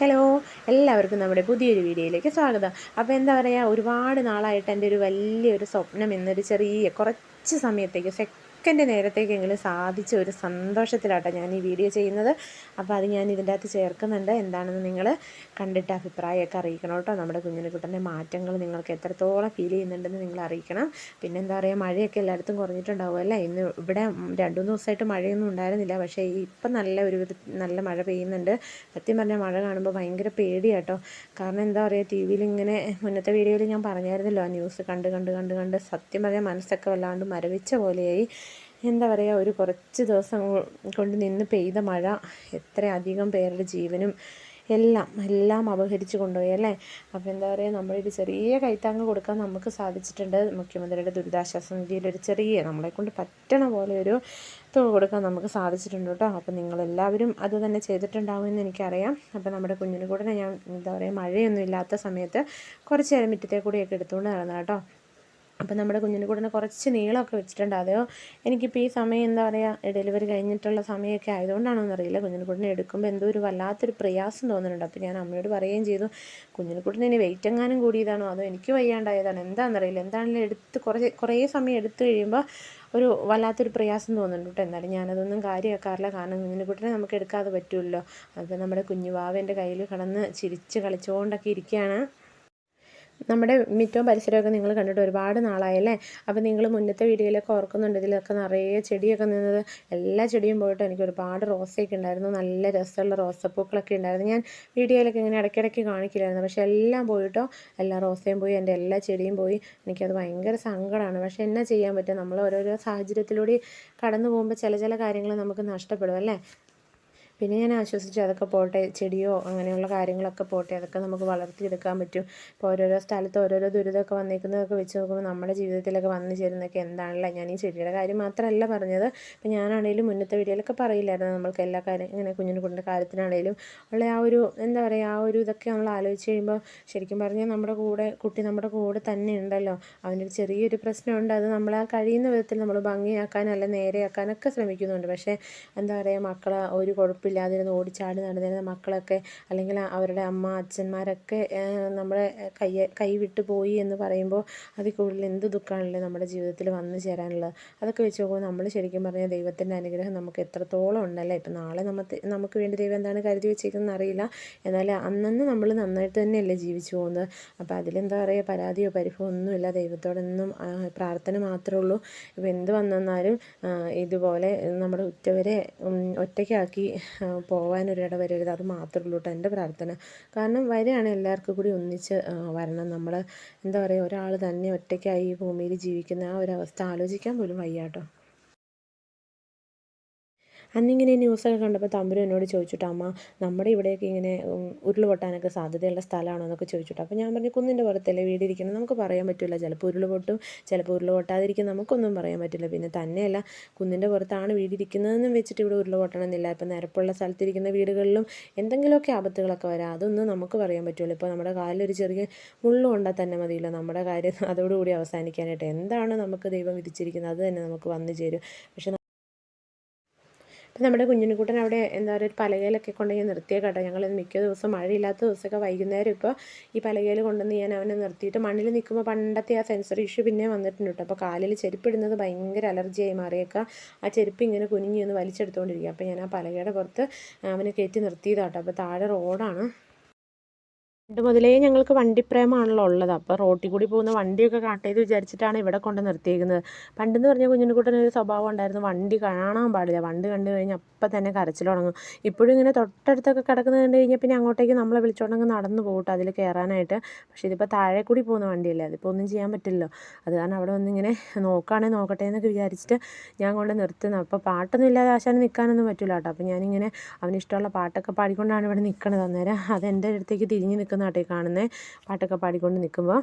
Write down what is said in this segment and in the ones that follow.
Hello എല്ലാവർക്കും നമ്മുടെ പുതിയൊരു വീഡിയോയിലേക്ക് സ്വാഗതം. അപ്പോൾ എന്താ പറയുക ഒരുപാട് നാളായിട്ട് എന്റെ ഒരു വലിയൊരു സ്വപ്നം എന്നൊരു ചെറിയ കുറച്ച് സമയത്തേക്ക് സെക്കൻഡ് നേരത്തേക്കെങ്കിലും സാധിച്ച ഒരു സന്തോഷത്തിലാട്ടോ ഞാൻ ഈ വീഡിയോ ചെയ്യുന്നത്. അപ്പോൾ അത് ഞാൻ ഇതിന്റെ അകത്ത് ചേർക്കുന്നുണ്ട്. എന്താണെന്ന് നിങ്ങൾ കണ്ടിട്ട് അഭിപ്രായമൊക്കെ അറിയിക്കണം കേട്ടോ. നമ്മുടെ കുഞ്ഞിനെക്കുട്ടന്റെ മാറ്റങ്ങൾ നിങ്ങൾക്ക് എത്രത്തോളം ഫീൽ ചെയ്യുന്നുണ്ടെന്ന് നിങ്ങൾ അറിയിക്കണം. പിന്നെ എന്താ പറയുക മഴയൊക്കെ എല്ലായിടത്തും കുറഞ്ഞിട്ടുണ്ടാവും അല്ലേ? ഇന്ന് ഇവിടെ രണ്ടു മൂന്ന് ദിവസമായിട്ട് മഴയൊന്നും ഉണ്ടായിരുന്നില്ല. പക്ഷേ ഇപ്പം നല്ല ഒരു നല്ല മഴ പെയ്യുന്നുണ്ട്. സത്യം പറഞ്ഞാൽ മഴ കാണുമ്പോൾ ഭയങ്കര പേടിയാട്ടോ കാരണം എന്താ പറയുക ടി വിയിൽ ഇങ്ങനെ മുന്നത്തെ വീഡിയോയിൽ ഞാൻ പറഞ്ഞായിരുന്നല്ലോ ആ ന്യൂസ് കണ്ട് കണ്ട് കണ്ട് കണ്ട് സത്യം പറഞ്ഞാൽ മനസ്സൊക്കെ വല്ലാണ്ട് മരവിച്ച പോലെയായി. എന്താ പറയുക ഒരു കുറച്ച് ദിവസം കൊണ്ട് നിന്ന് പെയ്ത മഴ എത്ര അധികം പേരുടെ ജീവനും എല്ലാം എല്ലാം അപഹരിച്ചു കൊണ്ടുപോയി അല്ലേ? അപ്പോൾ എന്താ പറയുക നമ്മളൊരു ചെറിയ കൈത്താങ്ങ് കൊടുക്കാൻ നമുക്ക് സാധിച്ചിട്ടുണ്ട്. മുഖ്യമന്ത്രിയുടെ ദുരിതാശ്വാസ നിധിയിൽ ഒരു ചെറിയ നമ്മളെ കൊണ്ട് പറ്റണ പോലെ ഒരു തുക കൊടുക്കാൻ നമുക്ക് സാധിച്ചിട്ടുണ്ട് കേട്ടോ. അപ്പോൾ നിങ്ങളെല്ലാവരും അത് തന്നെ ചെയ്തിട്ടുണ്ടാവുമെന്ന് എനിക്കറിയാം. അപ്പോൾ നമ്മുടെ കുഞ്ഞിനെ കൂടെ ഞാൻ എന്താ പറയുക മഴയൊന്നും ഇല്ലാത്ത സമയത്ത് കുറച്ച് നേരം മുറ്റത്തെ കൂടിയൊക്കെ എടുത്തുകൊണ്ട് നടന്നു കേട്ടോ. അപ്പം നമ്മുടെ കൂടെ കുറച്ച് നീളമൊക്കെ വെച്ചിട്ടുണ്ട്. അതെയോ എനിക്കിപ്പോൾ ഈ സമയം എന്താ പറയുക ഡെലിവറി കഴിഞ്ഞിട്ടുള്ള സമയമൊക്കെ ആയതുകൊണ്ടാണോ എന്നറിയില്ല. കൂടെ എടുക്കുമ്പോൾ എന്തോ ഒരു വല്ലാത്തൊരു പ്രയാസം തോന്നുന്നുണ്ട്. അപ്പോൾ ഞാൻ അമ്മയോട് പറയുകയും ചെയ്തു കൂടെ ഇനി വെയിറ്റ് എങ്ങാനും കൂടിയതാണോ? അതോ എനിക്ക് വയ്യാണ്ടായതാണോ? എന്താണെന്നറിയില്ല. എന്താണെങ്കിലും എടുത്ത് കുറേ കുറേ സമയം എടുത്തു കഴിയുമ്പോൾ ഒരു വല്ലാത്തൊരു പ്രയാസം തോന്നുന്നുണ്ട് കേട്ടോ. എന്നാലും ഞാനതൊന്നും കാര്യമാക്കാറില്ല. കാരണം കുഞ്ഞിനെ നമുക്ക് എടുക്കാതെ പറ്റുമല്ലോ. അപ്പോൾ നമ്മുടെ കുഞ്ഞുവാവന്റെ കയ്യിൽ കിടന്ന് ചിരിച്ച് കളിച്ചുകൊണ്ടൊക്കെ ഇരിക്കുകയാണ്. നമ്മുടെ മിറ്റവും പരിസരമൊക്കെ നിങ്ങൾ കണ്ടിട്ട് ഒരുപാട് നാളായല്ലേ? അപ്പോൾ നിങ്ങൾ മുന്നത്തെ വീഡിയോയിലൊക്കെ ഓർക്കുന്നുണ്ട്. ഇതിലൊക്കെ നിറയെ ചെടിയൊക്കെ നിന്നത്. എല്ലാ ചെടിയും പോയിട്ട് എനിക്ക് ഒരുപാട് റോസയൊക്കെ ഉണ്ടായിരുന്നു. നല്ല രസമുള്ള റോസപ്പൂക്കളൊക്കെ ഉണ്ടായിരുന്നു. ഞാൻ വീഡിയോയിലൊക്കെ ഇങ്ങനെ ഇടയ്ക്കിടയ്ക്ക് കാണിക്കില്ലായിരുന്നു പക്ഷേ എല്ലാം പോയിട്ടോ? എല്ലാ റോസയും പോയി. എന്റെ എല്ലാ ചെടിയും പോയി. എനിക്കത് ഭയങ്കര സങ്കടമാണ്. പക്ഷേ എന്നാ ചെയ്യാൻ പറ്റും? നമ്മൾ ഓരോരോ സാഹചര്യത്തിലൂടെ കടന്നു പോകുമ്പോൾ ചില ചില കാര്യങ്ങൾ നമുക്ക് നഷ്ടപ്പെടും അല്ലേ? പിന്നെ ഞാൻ ആശ്വസിച്ചു അതൊക്കെ പോട്ടെ ചെടിയോ അങ്ങനെയുള്ള കാര്യങ്ങളൊക്കെ പോട്ടെ അതൊക്കെ നമുക്ക് വളർത്തിയെടുക്കാൻ പറ്റും. ഇപ്പോൾ ഓരോരോ സ്ഥലത്ത് ഓരോരോ ദുരിതമൊക്കെ വന്നേക്കുന്നതൊക്കെ വെച്ച് നോക്കുമ്പോൾ നമ്മുടെ ജീവിതത്തിലൊക്കെ വന്നു ചേരുന്നതൊക്കെ എന്താണല്ലോ? ഞാൻ ഈ ചെടിയുടെ കാര്യം മാത്രമല്ല പറഞ്ഞത്. ഇപ്പം ഞാനാണെങ്കിലും മുന്നത്തെ വീഡിയോയിലൊക്കെ പറയില്ലായിരുന്നു നമ്മൾക്ക് എല്ലാ കാര്യം ഇങ്ങനെ കുഞ്ഞിന് കൊണ്ട് കാര്യത്തിനാണെങ്കിലും ഉള്ള ആ ഒരു എന്താ പറയുക ആ ഒരു ഇതൊക്കെ നമ്മൾ ആലോചിച്ച് കഴിയുമ്പോൾ ശരിക്കും പറഞ്ഞാൽ നമ്മുടെ കൂടെ കുട്ടി നമ്മുടെ കൂടെ തന്നെ ഉണ്ടല്ലോ. അവനൊരു ചെറിയൊരു പ്രശ്നമുണ്ട് അത് നമ്മൾ ആ കഴിയുന്ന വിധത്തിൽ നമ്മൾ ഭംഗിയാക്കാൻ അല്ല നേരെയാക്കാനൊക്കെ ശ്രമിക്കുന്നുണ്ട്. പക്ഷേ എന്താ പറയുക മക്കളെ ഒരു കുഴപ്പമില്ലാതിരുന്ന് ഓടിച്ചാടി നടന്നിരുന്ന മക്കളൊക്കെ അല്ലെങ്കിൽ അവരുടെ അമ്മ അച്ഛന്മാരൊക്കെ നമ്മളെ കൈ കൈവിട്ട് പോയി എന്ന് പറയുമ്പോൾ അതിൽ കൂടുതൽ എന്ത് ദുഃഖമാണല്ലേ നമ്മുടെ ജീവിതത്തിൽ വന്നു ചേരാനുള്ളത്. അതൊക്കെ വെച്ച് നോക്കുമ്പോൾ നമ്മൾ ശരിക്കും പറഞ്ഞാൽ ദൈവത്തിന്റെ അനുഗ്രഹം നമുക്ക് എത്രത്തോളം ഉണ്ടല്ലേ? ഇപ്പം നാളെ നമുക്ക് നമുക്ക് വേണ്ടി ദൈവം എന്താണ് കരുതി വെച്ചേക്കുന്നത് അറിയില്ല. എന്നാൽ അന്നന്ന് നമ്മൾ നന്നായിട്ട് തന്നെയല്ലേ ജീവിച്ചു പോകുന്നത്. അപ്പോൾ അതിലെന്താ പറയുക? പരാതിയോ പരിഭവമോ ഒന്നുമില്ല. ദൈവത്തോടൊന്നും പ്രാർത്ഥന മാത്രമേ ഉള്ളൂ. ഇപ്പോൾ എന്ത് വന്നെന്നാലും ഇതുപോലെ നമ്മുടെ ഉറ്റവരെ ഒറ്റയ്ക്കാക്കി പോകാനൊരിട വരരുത് അത് മാത്രമേ ഉള്ളൂ കേട്ടോ എന്റെ പ്രാർത്ഥന. കാരണം വരികയാണെങ്കിൽ എല്ലാവർക്കും കൂടി ഒന്നിച്ച് വരണം. നമ്മൾ എന്താ പറയുക ഒരാൾ തന്നെ ഒറ്റയ്ക്കായി ഈ ഭൂമിയിൽ ജീവിക്കുന്ന ആ ഒരു അവസ്ഥ ആലോചിക്കാൻ പോലും വയ്യ കേട്ടോ. അന്നിങ്ങനെ ന്യൂസൊക്കെ കണ്ടപ്പോൾ തമ്പുരു എന്നോട് ചോദിച്ചിട്ട് അമ്മ നമ്മുടെ ഇവിടെയൊക്കെ ഇങ്ങനെ ഉരുൾപൊട്ടാനൊക്കെ സാധ്യതയുള്ള സ്ഥലമാണോ? എന്നൊക്കെ ചോദിച്ചിട്ട്. അപ്പോൾ ഞാൻ പറഞ്ഞു കുന്നിന്റെ പുറത്തല്ലേ വീടിരിക്കുന്നത് നമുക്ക് പറയാൻ പറ്റില്ല. ചിലപ്പോൾ ഉരുൾപൊട്ടും ചിലപ്പോൾ ഉരുൾപൊട്ടാതിരിക്കും. നമുക്കൊന്നും പറയാൻ പറ്റില്ല. പിന്നെ തന്നെയല്ല കുന്നിന്റെ പുറത്താണ് വീടിരിക്കുന്നതെന്നും വെച്ചിട്ട് ഇവിടെ ഉരുൾപൊട്ടണമെന്നില്ല. ഇപ്പം നിരപ്പുള്ള സ്ഥലത്തിരിക്കുന്ന വീടുകളിലും എന്തെങ്കിലുമൊക്കെ ആപത്തുകളൊക്കെ വരാം. അതൊന്നും നമുക്ക് പറയാൻ പറ്റുമല്ലോ ഇപ്പോൾ നമ്മുടെ കാലിലൊരു ചെറിയ മുള്ളും ഉണ്ടാ തന്നെ മതിയല്ലോ. നമ്മുടെ കാര്യം അതോടുകൂടി അവസാനിക്കാനായിട്ട്. എന്താണ് നമുക്ക് ദൈവം വിധിച്ചിരിക്കുന്നത്? അത് തന്നെ നമുക്ക് വന്നു ചേരും. പക്ഷെ അപ്പം നമ്മുടെ കുഞ്ഞിനുക്കുട്ടൻ അവിടെ എന്താ പറയുക ഒരു പലകയിലൊക്കെ നിർത്തിയ കേട്ടോ. ഞങ്ങൾ മിക്ക ദിവസം മഴയില്ലാത്ത ദിവസമൊക്കെ വൈകുന്നേരം ഇപ്പോൾ ഈ പലകയിൽ കൊണ്ടുവന്ന് ഞാൻ അവനെ നിർത്തിയിട്ട് മണ്ണിൽ നിൽക്കുമ്പോൾ പണ്ടത്തെ ആ സെൻസർ ഇഷ്യൂ പിന്നെ വന്നിട്ടുണ്ട് കേട്ടോ. അപ്പോൾ കാലിൽ ചെരുപ്പിടുന്നത് ഭയങ്കര അലർജിയായി മാറിയേക്കാം. ആ ചെരുപ്പ് ഇങ്ങനെ കുനിഞ്ഞു ഒന്ന് വലിച്ചെടുത്തുകൊണ്ടിരിക്കുക. അപ്പോൾ ഞാൻ ആ പലകയുടെ പുറത്ത് അവനെ കയറ്റി നിർത്തിയതാട്ടോ അപ്പോൾ താഴെ റോഡാണ് പണ്ട് മുതലേ ഞങ്ങൾക്ക് വണ്ടിപ്രേമാണല്ലോ ഉള്ളത്. അപ്പോൾ റോട്ടിൽ കൂടി പോകുന്ന വണ്ടിയൊക്കെ എന്ന് വിചാരിച്ചിട്ടാണ് ഇവിടെ കൊണ്ട് നിർത്തിയേക്കുന്നത്. പണ്ടെന്ന് പറഞ്ഞാൽ കുഞ്ഞിനുക്കുട്ടന് ഒരു സ്വഭാവം ഉണ്ടായിരുന്നു വണ്ടി കാണാൻ പാടില്ല. വണ്ടി കണ്ടു കഴിഞ്ഞാൽ അപ്പം തന്നെ കരച്ചിൽ തുടങ്ങും. ഇപ്പോഴും ഇങ്ങനെ തൊട്ടടുത്തൊക്കെ കിടക്കുന്നത് കണ്ടു കഴിഞ്ഞാൽ പിന്നെ അങ്ങോട്ടേക്ക് നമ്മളെ വിളിച്ചോണ്ടെങ്കിൽ നടന്നു പോകട്ടെ അതിൽ കയറാനായിട്ട് പക്ഷേ ഇതിപ്പോൾ താഴെ കൂടി പോകുന്ന വണ്ടിയല്ലേ അതിപ്പോൾ ഒന്നും ചെയ്യാൻ പറ്റില്ലല്ലോ. അത് കാരണം അവിടെ വന്നിങ്ങനെ നോക്കുകയാണെങ്കിൽ നോക്കട്ടെ എന്നൊക്കെ വിചാരിച്ചിട്ട് ഞാൻ കൊണ്ട് നിർത്തുന്നത് അപ്പോൾ പാട്ടൊന്നും ഇല്ലാതെ ആശാന് നിൽക്കാനൊന്നും പറ്റില്ല കേട്ടോ അപ്പോൾ ഞാനിങ്ങനെ അവനിഷ്ടമുള്ള പാട്ടൊക്കെ പാടിക്കൊണ്ടാണ് ഇവിടെ നിൽക്കുന്നത് അന്നേരം അത് എന്റെ അടുത്തേക്ക് തിരിഞ്ഞ് നിൽക്കുന്ന കേട്ടോ ഈ കാണുന്നത് പാട്ടൊക്കെ പാടിക്കൊണ്ട് നിൽക്കുമ്പോൾ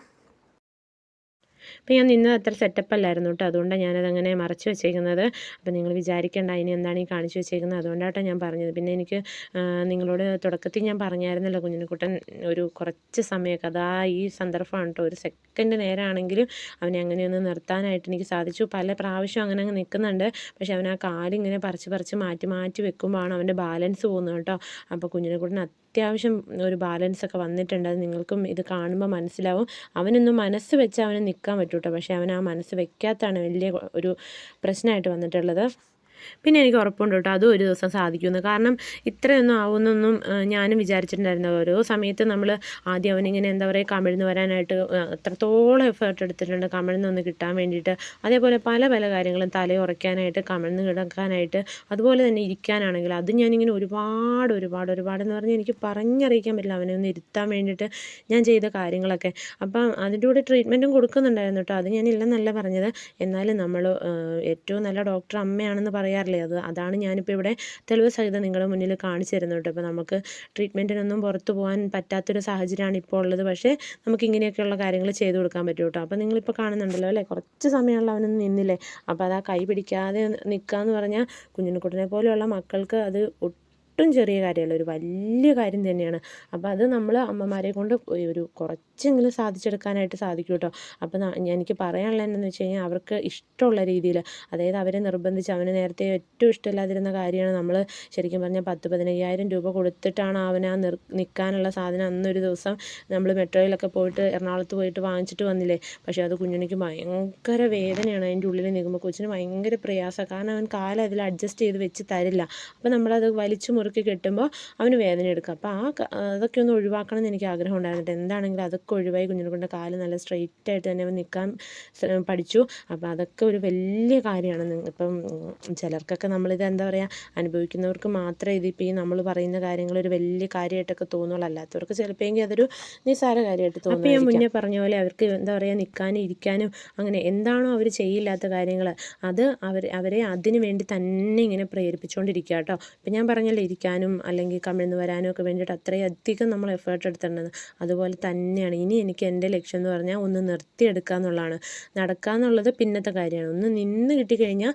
അപ്പോൾ ഞാൻ നിന്നത് അത്ര സെറ്റപ്പ് അല്ലായിരുന്നു കേട്ടോ അതുകൊണ്ടാണ് ഞാനതങ്ങനെ മറച്ച് വെച്ചേക്കുന്നത്. അപ്പോൾ നിങ്ങൾ വിചാരിക്കേണ്ട അതിന് എന്താണ് ഈ കാണിച്ചു വെച്ചേക്കുന്നത്? അതുകൊണ്ടാട്ടോ ഞാൻ പറഞ്ഞത്. പിന്നെ എനിക്ക് നിങ്ങളോട് തുടക്കത്തിൽ ഞാൻ പറഞ്ഞായിരുന്നല്ലോ കുഞ്ഞിനെക്കുട്ടൻ ഒരു കുറച്ച് സമയമൊക്കെ അതാ ഈ സന്ദർഭമാണ് കേട്ടോ ഒരു സെക്കൻഡ് നേരമാണെങ്കിലും അവനെ അങ്ങനെയൊന്ന് നിർത്താനായിട്ട് എനിക്ക് സാധിച്ചു. പല പ്രാവശ്യം അങ്ങനെ അങ്ങ് നിൽക്കുന്നുണ്ട്. പക്ഷെ അവൻ ആ കാലിങ്ങനെ പറിച്ച് പറിച്ച് മാറ്റി മാറ്റി വെക്കുമ്പോഴാണ് അവന്റെ ബാലൻസ് പോകുന്നത് കേട്ടോ അപ്പോൾ കുഞ്ഞിനെക്കുട്ടൻ അത്യാവശ്യം ഒരു ബാലൻസ് ഒക്കെ വന്നിട്ടുണ്ട്. അത് നിങ്ങൾക്കും ഇത് കാണുമ്പോൾ മനസ്സിലാവും. അവനൊന്ന് മനസ്സ് വെച്ച് അവന് നിൽക്കാൻ പറ്റൂ കേട്ടോ പക്ഷേ അവൻ ആ മനസ്സ് വെക്കാത്താണ് വലിയ ഒരു പ്രശ്നമായിട്ട് വന്നിട്ടുള്ളത്. പിന്നെ എനിക്ക് ഉറപ്പുണ്ട് കേട്ടോ. അതും ഒരു ദിവസം സാധിക്കുമെന്ന്. കാരണം ഇത്രയൊന്നും ആവുമെന്നൊന്നും ഞാനും വിചാരിച്ചിട്ടുണ്ടായിരുന്നു. ഓരോ സമയത്ത് നമ്മൾ ആദ്യം അവനിങ്ങനെ എന്താ പറയുക കമിഴ്ന്ന് വരാനായിട്ട് അത്രത്തോളം എഫേർട്ട് എടുത്തിട്ടുണ്ട് കമിഴ്ന്ന് ഒന്ന് കിട്ടാൻ വേണ്ടിയിട്ട്. അതേപോലെ പല പല കാര്യങ്ങളും തല ഉറയ്ക്കാനായിട്ട് കമിഴ്ന്ന് കിടക്കാനായിട്ട് അതുപോലെ തന്നെ ഇരിക്കാനാണെങ്കിൽ അത് ഞാനിങ്ങനെ ഒരുപാട് ഒരുപാട് ഒരുപാട് എന്ന് പറഞ്ഞാൽ എനിക്ക് പറഞ്ഞറിയിക്കാൻ പറ്റില്ല അവനെ ഒന്ന് ഇരുത്താൻ വേണ്ടിയിട്ട് ഞാൻ ചെയ്ത കാര്യങ്ങളൊക്കെ. അപ്പം അതിന്റെ കൂടെ ട്രീറ്റ്മെന്റും കൊടുക്കുന്നുണ്ടായിരുന്നു കേട്ടോ. അത് ഞാനില്ലെന്നല്ല പറഞ്ഞത്. എന്നാലും നമ്മൾ ഏറ്റവും നല്ല ഡോക്ടർ അമ്മയാണെന്ന് പറയാറില്ലേ അത് അതാണ് ഞാനിപ്പോൾ ഇവിടെ തെളിവ് സഹിതം നിങ്ങളുടെ മുന്നിൽ കാണിച്ചു തരുന്നത് കേട്ടോ. അപ്പോൾ നമുക്ക് ട്രീറ്റ്മെന്റിനൊന്നും പുറത്ത് പോകാൻ പറ്റാത്തൊരു സാഹചര്യമാണ് ഇപ്പോൾ ഉള്ളത്. പക്ഷേ നമുക്ക് ഇങ്ങനെയൊക്കെയുള്ള കാര്യങ്ങൾ ചെയ്തു കൊടുക്കാൻ പറ്റും കേട്ടോ. അപ്പോൾ നിങ്ങളിപ്പോൾ കാണുന്നുണ്ടല്ലോ അല്ലേ? കുറച്ച് സമയമുള്ള അവനൊന്നും നിന്നില്ലേ? അപ്പോൾ അത് ആ കൈ പിടിക്കാതെ നിൽക്കുക എന്ന് പറഞ്ഞാൽ കുഞ്ഞിനെക്കുട്ടനെ പോലെയുള്ള മക്കൾക്ക് അത് ഒട്ടും ചെറിയ കാര്യമല്ല ഒരു വലിയ കാര്യം തന്നെയാണ്. അപ്പോൾ അത് നമ്മൾ അമ്മമാരെ കൊണ്ട് ഒരു കുറച്ചെങ്കിലും സാധിച്ചെടുക്കാനായിട്ട് സാധിക്കും കേട്ടോ. അപ്പോൾ എനിക്ക് പറയാനുള്ള എന്താണെന്ന് വെച്ച് കഴിഞ്ഞാൽ അവർക്ക് ഇഷ്ടമുള്ള രീതിയിൽ അതായത് അവരെ നിർബന്ധിച്ച് അവന് നേരത്തെ ഏറ്റവും ഇഷ്ടമില്ലാതിരുന്ന കാര്യമാണ് നമ്മൾ ശരിക്കും പറഞ്ഞാൽ പത്ത് പതിനയ്യായിരം രൂപ കൊടുത്തിട്ടാണ് അവന് ആ നിർ നിൽക്കാനുള്ള സാധനം അന്നൊരു ദിവസം നമ്മൾ മെട്രോയിലൊക്കെ പോയിട്ട് എറണാകുളത്ത് പോയിട്ട് വാങ്ങിച്ചിട്ട് വന്നില്ലേ? പക്ഷേ അത് കുഞ്ഞുണിക്ക് ഭയങ്കര വേദനയാണ്. അതിന്റെ ഉള്ളിൽ നിൽക്കുമ്പോൾ കൊച്ചിന് ഭയങ്കര പ്രയാസമാണ്. കാരണം അവൻ കാലം അതിൽ അഡ്ജസ്റ്റ് ചെയ്ത് വെച്ച് തരില്ല. അപ്പോൾ നമ്മളത് വലിച്ചു മുറുക്കി കെട്ടുമ്പോൾ അവന് വേദന എടുക്കും. അപ്പോൾ ആ അതൊക്കെ ഒന്ന് ഒഴിവാക്കണം എന്ന് എനിക്ക് ആഗ്രഹം ഉണ്ടായിരുന്നിട്ട് എന്താണെങ്കിലും അതൊക്കെ ഒഴിവായി കുഞ്ഞിനെ കൊണ്ട് കാൽ നല്ല സ്ട്രെയിറ്റ് ആയിട്ട് തന്നെ അവൻ നിൽക്കാൻ പഠിച്ചു. അപ്പോൾ അതൊക്കെ ഒരു വലിയ കാര്യമാണ്. ഇപ്പം ചിലർക്കൊക്കെ നമ്മളിത് എന്താ പറയുക അനുഭവിക്കുന്നവർക്ക് മാത്രമേ ഇതിപ്പോൾ ഈ നമ്മൾ പറയുന്ന കാര്യങ്ങൾ ഒരു വലിയ കാര്യമായിട്ടൊക്കെ തോന്നുള്ളൂ. അല്ലാത്തവർക്ക് ചിലപ്പോൾ അതൊരു നിസ്സാര കാര്യമായിട്ട് തോന്നും അപ്പോൾ ഞാൻ മുന്നേ പറഞ്ഞ പോലെ അവർക്ക് എന്താ പറയുക നിൽക്കാനും ഇരിക്കാനും അങ്ങനെ എന്താണോ അവർ ചെയ്യില്ലാത്ത കാര്യങ്ങൾ അത് അവർ അവരെ അതിനു വേണ്ടി തന്നെ ഇങ്ങനെ പ്രേരിപ്പിച്ചുകൊണ്ടിരിക്കുക കേട്ടോ. ഇപ്പം ഞാൻ പറഞ്ഞല്ലോ ഇരിക്കാനും അല്ലെങ്കിൽ കമിഴ്ന്ന് വരാനും ഒക്കെ വേണ്ടിയിട്ട് അത്രയധികം നമ്മൾ എഫേർട്ട് എടുത്തിട്ടുണ്ട് അതുപോലെ തന്നെയാണ്. ഇനി എനിക്ക് എന്റെ ലക്ഷ്യം എന്ന് പറഞ്ഞാൽ ഒന്ന് നിർത്തിയെടുക്കുക എന്നുള്ളതാണ്. നടക്കുക എന്നുള്ളത് പിന്നത്തെ കാര്യമാണ്. ഒന്ന് നിന്ന് കിട്ടിക്കഴിഞ്ഞാൽ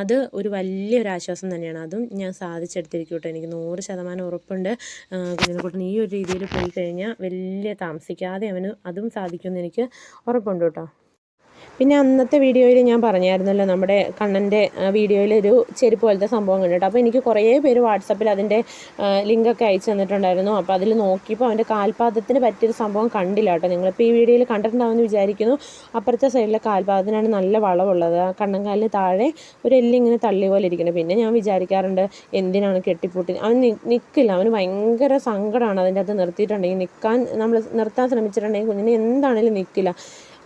അത് ഒരു വലിയൊരു ആശ്വാസം തന്നെയാണ്. അതും ഞാൻ സാധിച്ചെടുത്തിരിക്കൂട്ടോ. എനിക്ക് നൂറ് ശതമാനം ഉറപ്പുണ്ട്. കുഞ്ഞിനെക്കുട്ടൻ ഈ ഒരു രീതിയിൽ പോയി കഴിഞ്ഞാൽ വലിയ താമസിക്കാതെ അവന് അതും സാധിക്കുമെന്ന് എനിക്ക് ഉറപ്പുണ്ട് കേട്ടോ. പിന്നെ അന്നത്തെ വീഡിയോയിൽ ഞാൻ പറഞ്ഞായിരുന്നല്ലോ നമ്മുടെ കണ്ണന്റെ വീഡിയോയിൽ ഒരു ചെരുപ്പ് പോലത്തെ സംഭവം കണ്ടിട്ട്. അപ്പോൾ എനിക്ക് കുറേ പേര് വാട്സപ്പിൽ അതിന്റെ ലിങ്കൊക്കെ അയച്ചു തന്നിട്ടുണ്ടായിരുന്നു. അപ്പോൾ അതിൽ നോക്കിയപ്പോൾ അവന്റെ കാൽപാദത്തിന് പറ്റിയൊരു സംഭവം കണ്ടില്ല കേട്ടോ. നിങ്ങളിപ്പോൾ ഈ വീഡിയോയിൽ കണ്ടിട്ടുണ്ടാവുമെന്ന് വിചാരിക്കുന്നു. അപ്പുറത്തെ സൈഡിലെ കാൽപാദത്തിനാണ് നല്ല വളവുള്ളത്. ആ കണ്ണങ്കാലിന് താഴെ ഒരു എല്ലിങ്ങനെ തള്ളി പോലെ ഇരിക്കുന്നത് പിന്നെ ഞാൻ വിചാരിക്കാറുണ്ട് എന്തിനാണ് കെട്ടിപ്പൂട്ടി? അവൻ നിൽക്കില്ല അവന് ഭയങ്കര സങ്കടമാണ് അതിന്റെ അകത്ത് നിർത്തിയിട്ടുണ്ടെങ്കിൽ നിൽക്കാൻ നമ്മൾ നിർത്താൻ ശ്രമിച്ചിട്ടുണ്ടെങ്കിൽ കുഞ്ഞിന് എന്താണേലും നിൽക്കില്ല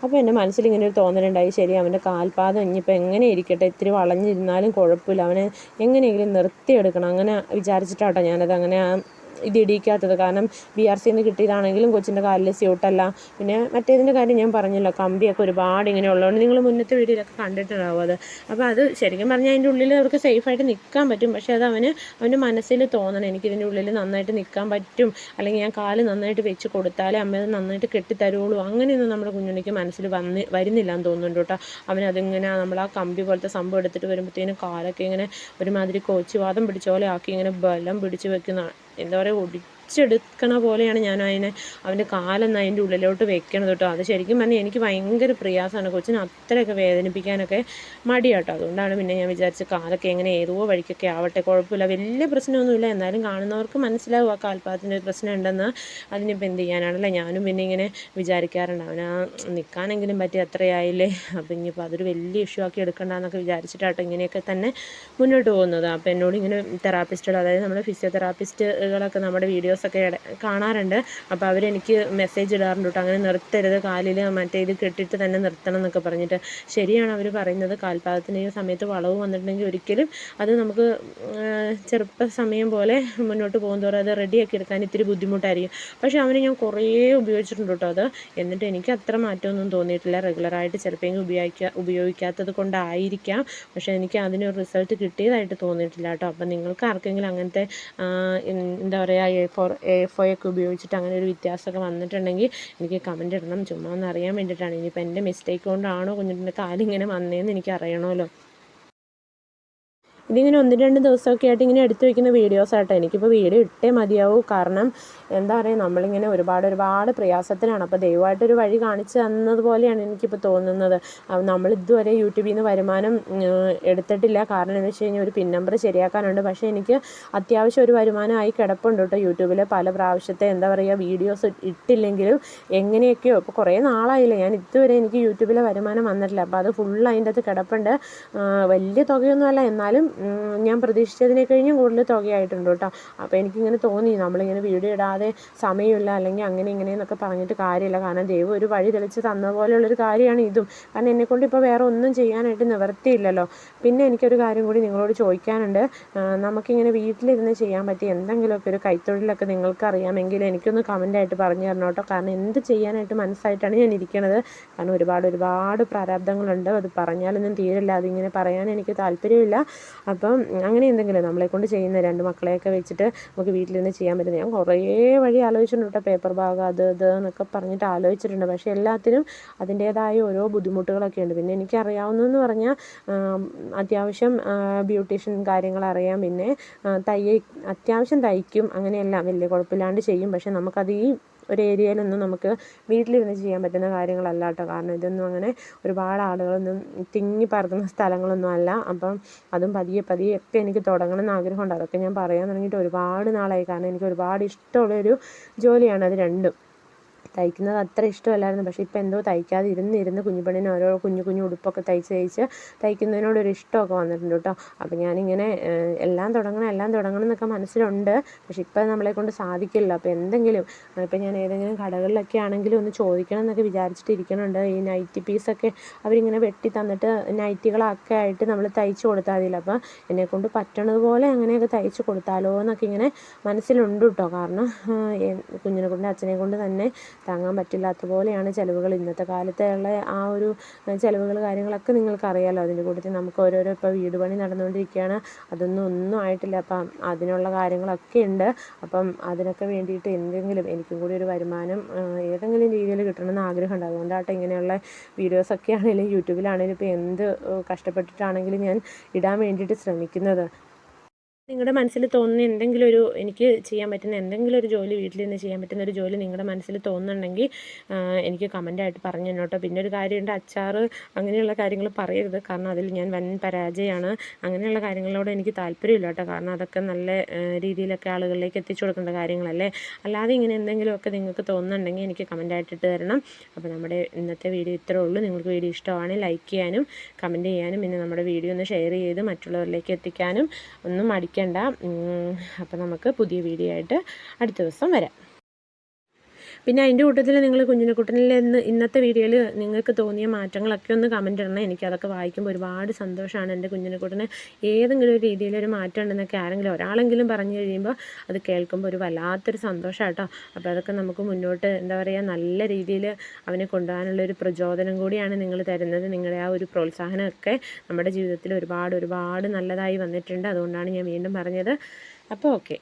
അപ്പോൾ എന്റെ മനസ്സിൽ ഇങ്ങനെ ഒരു തോന്നലുണ്ടായി. ശരി അവന്റെ കാൽപാദം ഇനിയിപ്പോൾ എങ്ങനെ ഇരിക്കട്ടെ ഇത്തിരി വളഞ്ഞിരുന്നാലും കുഴപ്പമില്ല. അവനെ എങ്ങനെയെങ്കിലും നിർത്തിയെടുക്കണം. അങ്ങനെ വിചാരിച്ചിട്ടാട്ടോ ഞാനത് അങ്ങനെ ആ ഇത് ഇടിക്കാത്തത് കാരണം ബി ആർ സിന്ന് കിട്ടിയതാണെങ്കിലും കൊച്ചിന്റെ കാലിൽ സ്യൂട്ടല്ല പിന്നെ മറ്റേതിന്റെ കാര്യം ഞാൻ പറഞ്ഞല്ലോ കമ്പിയൊക്കെ ഒരുപാട് ഇങ്ങനെ ഉള്ളതുകൊണ്ട് നിങ്ങൾ മുന്നത്തെ വീഡിയോയിലൊക്കെ കണ്ടിട്ടുണ്ടാവും അത്. അപ്പോൾ അത് ശരിക്കും പറഞ്ഞാൽ അതിന്റെ ഉള്ളിൽ അവർക്ക് സേഫായിട്ട് നിൽക്കാൻ പറ്റും. പക്ഷേ അത് അവന് അവന്റെ മനസ്സിൽ തോന്നണം എനിക്കിതിന്റെ ഉള്ളിൽ നന്നായിട്ട് നിൽക്കാൻ പറ്റും. അല്ലെങ്കിൽ ഞാൻ കാൽ നന്നായിട്ട് വെച്ച് കൊടുത്താലേ അമ്മ അത് നന്നായിട്ട് കെട്ടിത്തരുള്ളൂ. അങ്ങനെയൊന്നും നമ്മുടെ കുഞ്ഞുണ്ണിക്ക് മനസ്സിൽ വന്ന് വരുന്നില്ല എന്ന് തോന്നുന്നുണ്ട് കേട്ടോ. അവനതിങ്ങനെ നമ്മൾ ആ കമ്പി പോലത്തെ സംഭവം എടുത്തിട്ട് വരുമ്പോഴത്തേനും കാലൊക്കെ ഇങ്ങനെ ഒരുമാതിരി കോച്ചുവാദം പിടിച്ച പോലെ ആക്കി ഇങ്ങനെ ബലം പിടിച്ച് വെക്കുന്ന എന്താ പറയുക ഒടിച്ചെടുക്കണ പോലെയാണ് ഞാൻ അതിനെ അവന്റെ കാലൊന്ന് അതിന്റെ ഉള്ളിലോട്ട് വെക്കണത് കേട്ടോ. അത് ശരിക്കും പറഞ്ഞാൽ എനിക്ക് ഭയങ്കര പ്രയാസമാണ്. കൊച്ചിന് അത്രയൊക്കെ വേദനിപ്പിക്കാനൊക്കെ മടിയാട്ടോ. അതുകൊണ്ടാണ് പിന്നെ ഞാൻ വിചാരിച്ച് കാലൊക്കെ എങ്ങനെ ഏതോ വഴിക്കൊക്കെ ആവട്ടെ കുഴപ്പമില്ല. വലിയ പ്രശ്നമൊന്നുമില്ല. എന്നാലും കാണുന്നവർക്ക് മനസ്സിലാവും ആ കാൽപാദത്തിന്റെ ഒരു പ്രശ്നം ഉണ്ടെന്ന് അതിനിപ്പോൾ എന്ത് ചെയ്യാനാണല്ലേ? ഞാനും പിന്നെ ഇങ്ങനെ വിചാരിക്കാറുണ്ട്. അവനാ നിൽക്കാനെങ്കിലും പറ്റി അത്രയായില്ലേ? അപ്പം ഇനിയിപ്പോൾ അതൊരു വലിയ ഇഷ്യൂ ആക്കി എടുക്കണ്ടെന്നൊക്കെ വിചാരിച്ചിട്ടാട്ടോ ഇങ്ങനെയൊക്കെ തന്നെ മുന്നോട്ട് പോകുന്നത്. അപ്പോൾ എന്നോട് ഇങ്ങനെ തെറാപ്പിസ്റ്റുകൾ അതായത് നമ്മുടെ ഫിസിയോതെറാപ്പിസ്റ്റുകളൊക്കെ നമ്മുടെ വീഡിയോസൊക്കെ കാണാറുണ്ട്. അപ്പോൾ അവരെനിക്ക് മെസ്സേജ് ഇടാറുണ്ട് കേട്ടോ അങ്ങനെ നിർത്തരുത് കാലിൽ മറ്റേ ഇത് കെട്ടിട്ട് തന്നെ നിർത്തണം എന്നൊക്കെ പറഞ്ഞിട്ട്. ശരിയാണ് അവർ പറയുന്നത്. കാൽപാദത്തിന് ഈ സമയത്ത് വളവ് വന്നിട്ടുണ്ടെങ്കിൽ ഒരിക്കലും അത് നമുക്ക് ചെറുപ്പ സമയം പോലെ മുന്നോട്ട് പോകുന്നതോറും അത് റെഡിയാക്കി എടുക്കാൻ ഇത്തിരി ബുദ്ധിമുട്ടായിരിക്കും. പക്ഷേ അവന് ഞാൻ കുറേ ഉപയോഗിച്ചിട്ടുണ്ട് കേട്ടോ അത്. എന്നിട്ട് എനിക്ക് അത്ര മാറ്റമൊന്നും തോന്നിയിട്ടില്ല. റെഗുലറായിട്ട് ചിലപ്പോൾ ഉപയോഗിക്കുക ഉപയോഗിക്കാത്തത് കൊണ്ടായിരിക്കാം. പക്ഷേ എനിക്ക് അതിനൊരു റിസൾട്ട് കിട്ടിയതായിട്ട് തോന്നിയിട്ടില്ല കേട്ടോ അപ്പം നിങ്ങൾക്ക് ആർക്കെങ്കിലും അങ്ങനത്തെ എന്താ പറയുക എ ഫോർ ഒക്കെ ഉപയോഗിച്ചിട്ട് അങ്ങനെ ഒരു വ്യത്യാസമൊക്കെ വന്നിട്ടുണ്ടെങ്കിൽ എനിക്ക് കമന്റ് ഇടണം. ചുമ്മാ ഒന്ന് അറിയാൻ വേണ്ടിയിട്ടാണ്. ഇനിയിപ്പോൾ എന്റെ മിസ്റ്റേക്ക് കൊണ്ടാണോ കുഞ്ഞിന്റെ കാലിങ്ങനെ വന്നതെന്ന് എനിക്ക് അറിയണമല്ലോ. ഇതിങ്ങനെ ഒന്ന് രണ്ട് ദിവസമൊക്കെ ആയിട്ട് ഇങ്ങനെ എടുത്തു വയ്ക്കുന്ന വീഡിയോസ് ആട്ടോ. എനിക്കിപ്പോൾ വീഡിയോ ഇട്ടേ മതിയാവൂ. കാരണം എന്താ പറയുക നമ്മളിങ്ങനെ ഒരുപാട് ഒരുപാട് പ്രയാസത്തിലാണ്. അപ്പോൾ ദയവായിട്ടൊരു വഴി കാണിച്ചു തന്നതുപോലെയാണ് എനിക്കിപ്പോൾ തോന്നുന്നത്. നമ്മൾ ഇതുവരെ യൂട്യൂബിൽ നിന്ന് വരുമാനം എടുത്തിട്ടില്ല. കാരണം എന്ന് വെച്ച് കഴിഞ്ഞാൽ ഒരു പിൻ നമ്പർ ശരിയാക്കാനുണ്ട്. പക്ഷേ എനിക്ക് അത്യാവശ്യം ഒരു വരുമാനമായി കിടപ്പുണ്ട് കേട്ടോ യൂട്യൂബിൽ പല പ്രാവശ്യത്തെ എന്താ പറയുക വീഡിയോസ് ഇട്ടില്ലെങ്കിലും എങ്ങനെയൊക്കെയോ ഇപ്പോൾ കുറേ നാളായില്ല ഞാൻ ഇതുവരെ എനിക്ക് യൂട്യൂബിലെ വരുമാനം വന്നിട്ടില്ല. അപ്പോൾ അത് ഫുൾ അതിന്റെ അകത്ത് കിടപ്പുണ്ട്. വലിയ തുകയൊന്നുമല്ല എന്നാലും ഞാൻ പ്രതീക്ഷിച്ചതിനെ കഴിഞ്ഞും കൂടുതൽ തുകയായിട്ടുണ്ട് കേട്ടോ. അപ്പോൾ എനിക്കിങ്ങനെ തോന്നി നമ്മളിങ്ങനെ വീഡിയോ ഇടാതെ സമയമില്ല അല്ലെങ്കിൽ അങ്ങനെ ഇങ്ങനെ എന്നൊക്കെ പറഞ്ഞിട്ട് കാര്യമില്ല. കാരണം ദൈവം ഒരു വഴി തെളിച്ച് തന്ന പോലെയുള്ളൊരു കാര്യമാണ് ഇതും. കാരണം എന്നെക്കൊണ്ട് ഇപ്പോൾ വേറെ ഒന്നും ചെയ്യാനായിട്ട് നിവർത്തിയില്ലല്ലോ പിന്നെ എനിക്കൊരു കാര്യം കൂടി നിങ്ങളോട് ചോദിക്കാനുണ്ട്. നമുക്കിങ്ങനെ വീട്ടിലിരുന്ന് ചെയ്യാൻ പറ്റിയ എന്തെങ്കിലുമൊക്കെ ഒരു കൈത്തൊഴിലൊക്കെ നിങ്ങൾക്ക് അറിയാമെങ്കിൽ എനിക്കൊന്ന് കമന്റായിട്ട് പറഞ്ഞു തരണം കേട്ടോ. കാരണം എന്ത് ചെയ്യാനായിട്ട് മനസ്സായിട്ടാണ് ഞാൻ ഇരിക്കുന്നത് കാരണം ഒരുപാട് ഒരുപാട് പ്രാരാബ്ദങ്ങളുണ്ട്. അത് പറഞ്ഞാലൊന്നും തീരില്ല. അതിങ്ങനെ പറയാൻ എനിക്ക് താല്പര്യമില്ല. അപ്പം അങ്ങനെ എന്തെങ്കിലും നമ്മളെ കൊണ്ട് ചെയ്യുന്ന രണ്ട് മക്കളെയൊക്കെ വെച്ചിട്ട് നമുക്ക് വീട്ടിലിരുന്ന് ചെയ്യാൻ പറ്റുന്നത് ഞാൻ കുറേ വഴി ആലോചിച്ചിട്ടുണ്ട്. കേട്ടോ പേപ്പർ ബാഗ് അത് ഇത് എന്നൊക്കെ പറഞ്ഞിട്ട് ആലോചിച്ചിട്ടുണ്ട്. പക്ഷേ എല്ലാത്തിനും അതിന്റേതായ ഓരോ ബുദ്ധിമുട്ടുകളൊക്കെ ഉണ്ട്. പിന്നെ എനിക്കറിയാവുന്നതെന്ന് പറഞ്ഞാൽ അത്യാവശ്യം ബ്യൂട്ടീഷ്യൻ കാര്യങ്ങൾ അറിയാം. പിന്നെ തയ്യ അത്യാവശ്യം തയ്ക്കും. അങ്ങനെയെല്ലാം വലിയ കുഴപ്പമില്ലാണ്ട് ചെയ്യും. പക്ഷേ നമുക്കത് ഈ ഒരു ഏരിയയിലൊന്നും നമുക്ക് വീട്ടിലിരുന്ന് ചെയ്യാൻ പറ്റുന്ന കാര്യങ്ങളല്ല കേട്ടോ. കാരണം ഇതൊന്നും അങ്ങനെ ഒരുപാട് ആളുകളൊന്നും തിങ്ങി പറക്കുന്ന സ്ഥലങ്ങളൊന്നും അല്ല. അപ്പം അതും പതിയെ പതിയെ ഒക്കെ എനിക്ക് തുടങ്ങണം എന്ന് ആഗ്രഹമുണ്ട്. അതൊക്കെ ഞാൻ പറയാൻ തുടങ്ങിയിട്ട് ഒരുപാട് നാളായി. കാരണം എനിക്ക് ഒരുപാട് ഇഷ്ടമുള്ളൊരു ജോലിയാണ് അത് രണ്ടും. തയ്ക്കുന്നത് അത്ര ഇഷ്ടമല്ലായിരുന്നു. പക്ഷേ ഇപ്പോൾ എന്തോ തയ്ക്കാതെ ഇരുന്ന് ഇരുന്ന് കുഞ്ഞുപെണ്ണിന് ഓരോ കുഞ്ഞു കുഞ്ഞു ഉടുപ്പൊക്കെ തയ്ച്ച് തയ്ച്ച് തയ്ക്കുന്നതിനോടൊരു ഇഷ്ടമൊക്കെ വന്നിട്ടുണ്ട് കേട്ടോ. അപ്പോൾ ഞാനിങ്ങനെ എല്ലാം തുടങ്ങണം എല്ലാം തുടങ്ങണം എന്നൊക്കെ മനസ്സിലുണ്ട്. പക്ഷേ ഇപ്പോൾ നമ്മളെ കൊണ്ട് സാധിക്കില്ല. അപ്പോൾ എന്തെങ്കിലും ഇപ്പോൾ ഞാൻ ഏതെങ്കിലും കടകളിലൊക്കെ ആണെങ്കിലും ഒന്ന് ചോദിക്കണം എന്നൊക്കെ വിചാരിച്ചിട്ട് ഈ നൈറ്റി പീസൊക്കെ അവരിങ്ങനെ വെട്ടി തന്നിട്ട് നൈറ്റികളൊക്കെ ആയിട്ട് നമ്മൾ തയ്ച്ച് കൊടുത്താൽ മതിയില്ല അപ്പോൾ എന്നെക്കൊണ്ട് പറ്റണതുപോലെ അങ്ങനെയൊക്കെ തയ്ച്ച് കൊടുത്താലോ എന്നൊക്കെ ഇങ്ങനെ മനസ്സിലുണ്ട് കേട്ടോ. കാരണം കുഞ്ഞിനെ കൊണ്ട് അച്ഛനെ കൊണ്ട് തന്നെ താങ്ങാൻ പറ്റില്ലാത്ത പോലെയാണ് ചിലവുകൾ ഇന്നത്തെ കാലത്തുള്ള ആ ഒരു ചിലവുകൾ കാര്യങ്ങളൊക്കെ നിങ്ങൾക്കറിയാമല്ലോ അതിന്റെ കൂട്ടത്തിൽ നമുക്ക് ഓരോരോ ഇപ്പോൾ വീട് പണി നടന്നുകൊണ്ടിരിക്കുകയാണ്. അതൊന്നും ഒന്നും ആയിട്ടില്ല. അപ്പം അതിനുള്ള കാര്യങ്ങളൊക്കെ ഉണ്ട്. അപ്പം അതിനൊക്കെ വേണ്ടിയിട്ട് എന്തെങ്കിലും എനിക്കും കൂടി ഒരു വരുമാനം ഏതെങ്കിലും രീതിയിൽ കിട്ടണമെന്ന് ആഗ്രഹമുണ്ട്. അതുകൊണ്ടാട്ടെ ഇങ്ങനെയുള്ള വീഡിയോസൊക്കെ ആണെങ്കിലും യൂട്യൂബിലാണെങ്കിലും ഇപ്പോൾ എന്ത് കഷ്ടപ്പെട്ടിട്ടാണെങ്കിലും ഞാൻ ഇടാൻ വേണ്ടിയിട്ട് ശ്രമിക്കുന്നത്. നിങ്ങളുടെ മനസ്സിൽ തോന്നുന്ന എന്തെങ്കിലും ഒരു എനിക്ക് ചെയ്യാൻ പറ്റുന്ന എന്തെങ്കിലും ഒരു ജോലി വീട്ടിൽ നിന്ന് ചെയ്യാൻ പറ്റുന്ന ഒരു ജോലി നിങ്ങളുടെ മനസ്സിൽ തോന്നുന്നുണ്ടെങ്കിൽ എനിക്ക് കമന്റായിട്ട് പറഞ്ഞു തന്നോട്ടോ. പിന്നെ ഒരു കാര്യമുണ്ട് അച്ചാർ അങ്ങനെയുള്ള കാര്യങ്ങൾ പറയരുത്. കാരണം അതിൽ ഞാൻ വൻ പരാജയമാണ് അങ്ങനെയുള്ള കാര്യങ്ങളോട് എനിക്ക് താല്പര്യമില്ല കേട്ടോ കാരണം അതൊക്കെ നല്ല രീതിയിലൊക്കെ ആളുകളിലേക്ക് എത്തിച്ചു കൊടുക്കേണ്ട കാര്യങ്ങളല്ലേ. അല്ലാതെ ഇങ്ങനെ എന്തെങ്കിലുമൊക്കെ നിങ്ങൾക്ക് തോന്നുന്നുണ്ടെങ്കിൽ എനിക്ക് കമന്റായിട്ട് ഇട്ട് തരണം. അപ്പോൾ നമ്മുടെ ഇന്നത്തെ വീഡിയോ ഇത്രേ ഉള്ളൂ. നിങ്ങൾക്ക് വീഡിയോ ഇഷ്ടമാണ് ലൈക്ക് ചെയ്യാനും കമന്റ് ചെയ്യാനും പിന്നെ നമ്മുടെ വീഡിയോ ഒന്ന് ഷെയർ ചെയ്ത് മറ്റുള്ളവരിലേക്ക് എത്തിക്കാനും ഒന്നും മടിക്കുക മടിക്കണ്ട അപ്പോൾ നമുക്ക് പുതിയ വീഡിയോ ആയിട്ട് അടുത്ത ദിവസം വരാം. പിന്നെ അതിന്റെ കൂട്ടത്തിൽ നിങ്ങൾ കുഞ്ഞിനെക്കുട്ടനിൽ നിന്ന് ഇന്നത്തെ വീഡിയോയിൽ നിങ്ങൾക്ക് തോന്നിയ മാറ്റങ്ങളൊക്കെ ഒന്ന് കമന്റ് ഇടണം. എനിക്ക് അതൊക്കെ വായിക്കുമ്പോൾ ഒരുപാട് സന്തോഷമാണ് എന്റെ കുഞ്ഞിനെക്കുട്ടന് ഏതെങ്കിലും ഒരു രീതിയിൽ ഒരു മാറ്റം ഉണ്ടെന്നൊക്കെ ആരെങ്കിലും ഒരാളെങ്കിലും പറഞ്ഞു കഴിയുമ്പോൾ അത് കേൾക്കുമ്പോൾ ഒരു വല്ലാത്തൊരു സന്തോഷമാട്ടോ അപ്പോൾ അതൊക്കെ നമുക്ക് മുന്നോട്ട് എന്താ പറയുക നല്ല രീതിയിൽ അവനെ കൊണ്ടുപോകാനുള്ള ഒരു പ്രചോദനം കൂടിയാണ് നിങ്ങൾ തരുന്നത്. നിങ്ങളുടെ ആ ഒരു പ്രോത്സാഹനമൊക്കെ നമ്മുടെ ജീവിതത്തിൽ ഒരുപാട് ഒരുപാട് നല്ലതായി വന്നിട്ടുണ്ട്. അതുകൊണ്ടാണ് ഞാൻ വീണ്ടും പറഞ്ഞത്. അപ്പോൾ ഓക്കെ